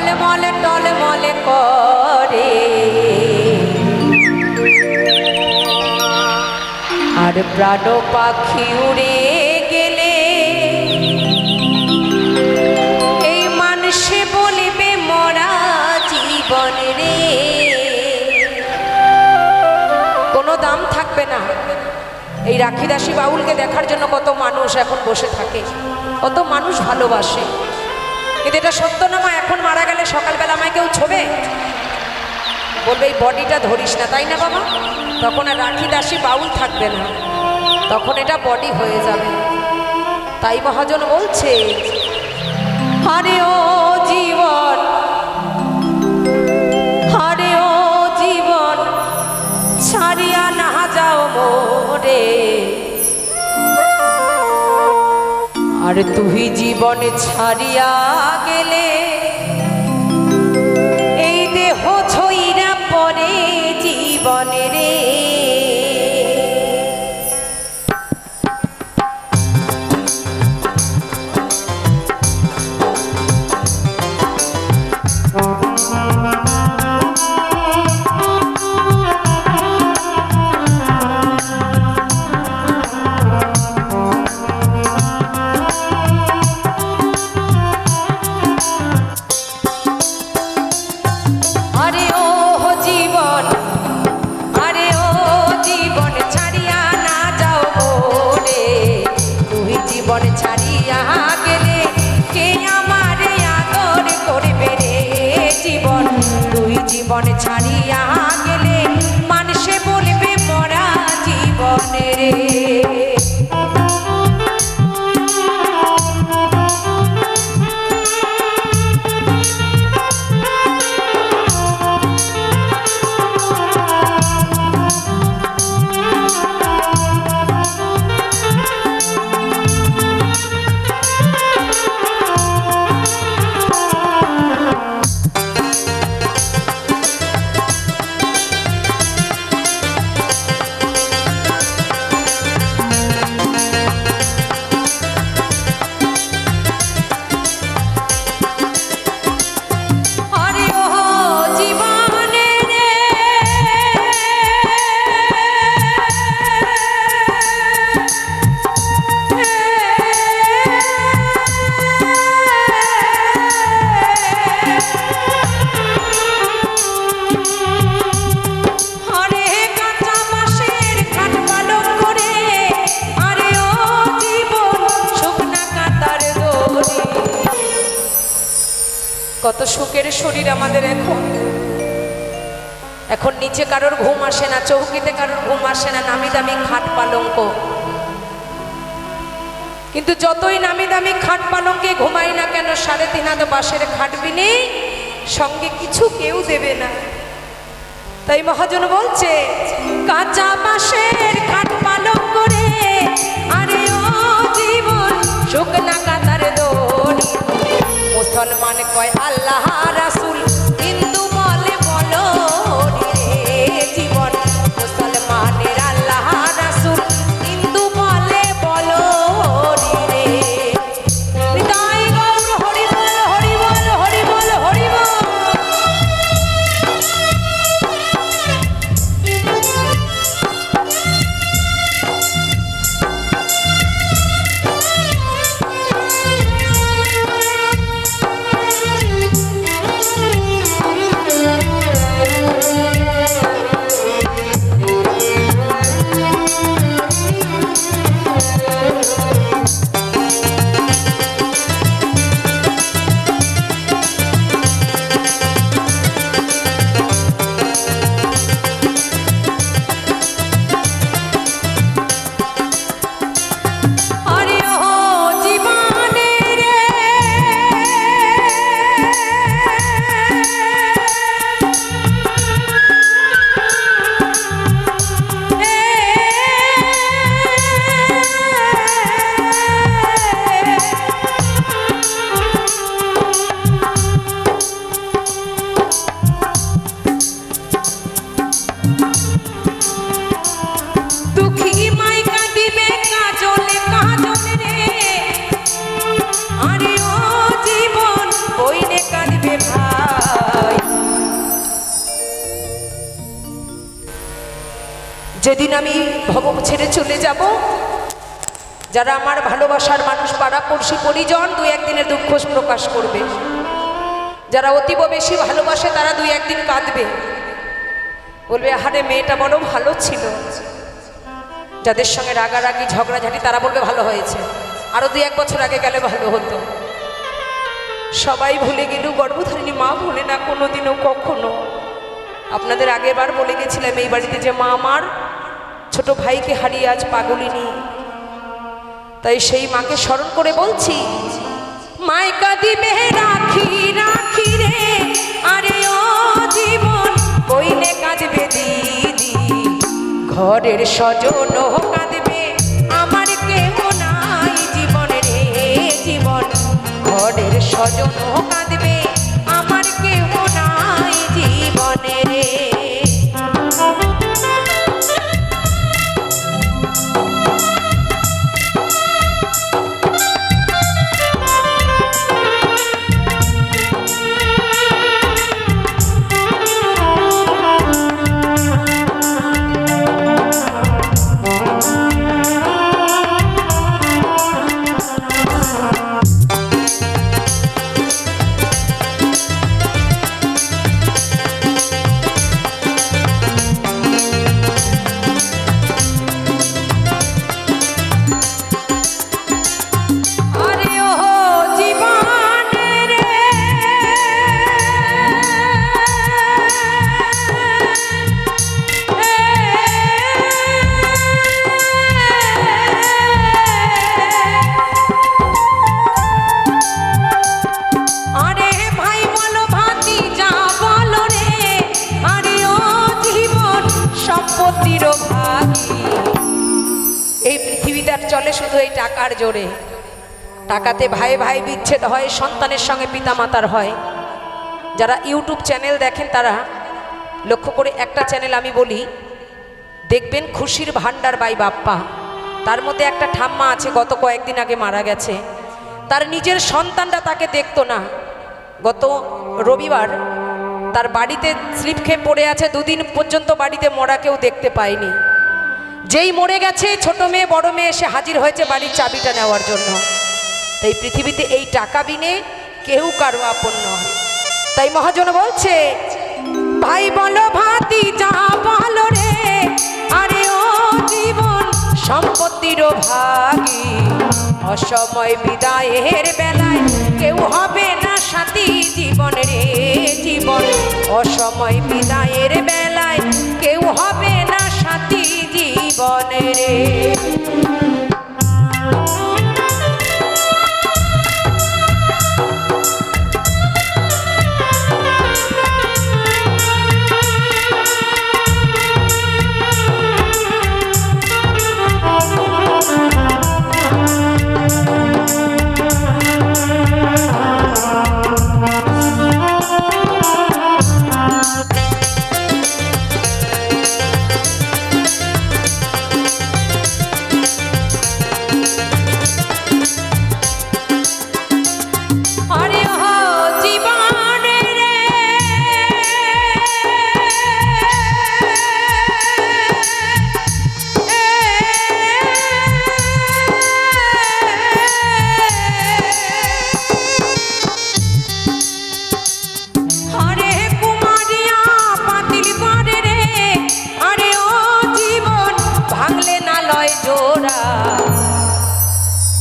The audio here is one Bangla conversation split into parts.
টলমলে টলমলে করে। আর প্রাণ পাখি উড়ে গেলে এই মানুষে বলিবে, মরা জীবন রে। কোনো দাম থাকবে না। এই রাখিদাসী বাউলকে দেখার জন্য কত মানুষ এখন বসে থাকে, কত মানুষ ভালোবাসে। কিন্তু এটা সত্য না, মা? এখন মারা গেলে সকালবেলা আমায় কেউ ছোবে? বলবে, এই বডিটা ধরিস না। তাই না, বাবা? তখন আর রাখি দাসি বাউল থাকবে না। তখন এটা বডি হয়ে যাবে। তাই মহাজন বলছে, আরে ও আর তুই জীবন ছাড়িয়া গেলে জীবন ছাড়িয়া গেলে কে আমার আদর করবে রে? জীবন তুই জীবন ছাড়িয়া গেলে মানুষে বলবে, মরা জীবনে রে। কত শরীর আমাদের এখন। এখন নিচে কারোর ঘুম আসে না, চৌকিতে কারোর ঘুম আসে না নামি দামি খাট পালঙ্ক। কিন্তু যতই নামি দামি খাট পালঙ্কে ঘুমাই না কেন, সাড়ে তিন হাত বাসের খাটবি নেই সঙ্গে কিছু কেউ দেবে না। তাই মহাজন বলছে, কাঁচা বাঁশের খাট যাব, যারা আমার ভালোবাসার মানুষ, পাড়া পড়শি, পরিজন, দুই একদিনের দুঃখ প্রকাশ করবে। যারা অতীব বেশি ভালোবাসে, তারা দুই একদিন কাঁদবে। বলবে, আহারে, মেয়েটা বড় ভালো ছিল। যাদের সঙ্গে রাগারাগি, ঝগড়াঝাটি, তারা বলবে, ভালো হয়েছে। আরও দুই এক বছর আগে গেলে ভালো হতো। সবাই ভুলে গেলেও গর্ভধারিণী মা ভুলে না, কোনোদিনও কখনো। আপনাদের আগের বার বলে গেছিলাম, এই বাড়িতে যে মা আমার ছোট ভাইকে হারিয়ে আজ পাগলিনি তাই সেই মাকে স্মরণ করে বলছি মায় কাঁদিবে রাখি রাখি রে, আরে ও জীবন, কইলে কাঁদবে দিদি। ঘরের স্বজন কাঁদবে, আমার কেহ নাই জীবন রে, জীবন। ঘরের স্বজন কাঁদবে এই পৃথিবীতে আর চলে শুধু এই টাকার জোরে। টাকাতে ভাই ভাই বিচ্ছেদ হয়, সন্তানের সঙ্গে পিতামাতার হয়। যারা ইউটিউব চ্যানেল দেখেন তারা, লক্ষ্য করে একটা চ্যানেল আমি বলি, দেখবেন খুশির ভান্ডার বাই বাপ্পা। তার মধ্যে একটা ঠাম্মা আছে, গত কয়েকদিন আগে মারা গেছে। তার নিজের সন্তানরা তাকে দেখতো না। গত রবিবার তার বাড়িতে স্লিপ খেয়ে পড়ে আছে, দুদিন পর্যন্ত বাড়িতে মরা কেউ দেখতে পায়নি। যেই মরে গেছে, ছোট মেয়ে, বড় মেয়ে এসে হাজির হয়েছে বাড়ির চাবিটা নেওয়ার জন্য। তাই পৃথিবীতে এই টাকা বিনে কেউ কারও আপন নয়। তাই মহাজন বলছে, ভাই বলো ভাতি, যা বলো রে, আরে ও জীবন সম্পত্তির ভাগী। অসময় বিদায়ের বেলায় কেউ হবে না সাথী জীবন রে জীবন। অসময় বিদায়ের বেলায় কেউ হবে না জীবন জোড়া।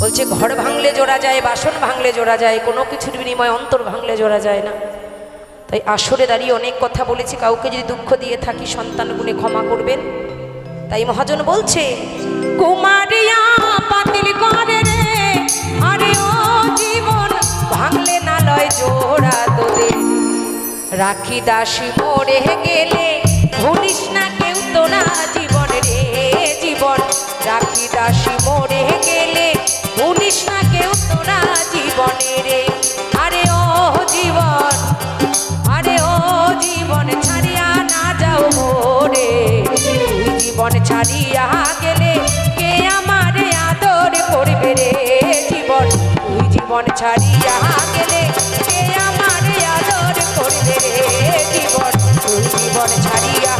বলছে, ঘর ভাঙলে জোড়া যায়, বাসন ভাঙলে জোড়া যায়, কোনো কিছুর বিনিময়ে অন্তর ভাঙলে জোড়া যায় না। তাই আসরে দাঁড়িয়ে অনেক কথা বলেছি, কাউকে যদি দুঃখ দিয়ে থাকি, সন্তান গুণে ক্ষমা করবেন। তাই মহাজন বলছে করে রে ভাঙলে না লয় রাখি দাসী মরে গেলে, ভুলিস না কেউ তোরা জীবন রে। রাখি দাসী মরে গেলে ভুলিস না কেউ তোরা জীবনে রে। আরে ও জীবন, আরে ও জীবন ছাড়িয়া না যাও মোরে। জীবন ছাড়িয়া গেলে কে আমারে আদর করবে রে জীবন? তুই জীবন ছাড়িয়া গেলে কে আমারে আদর করবে রে জীবন? তুই জীবন ছাড়িয়া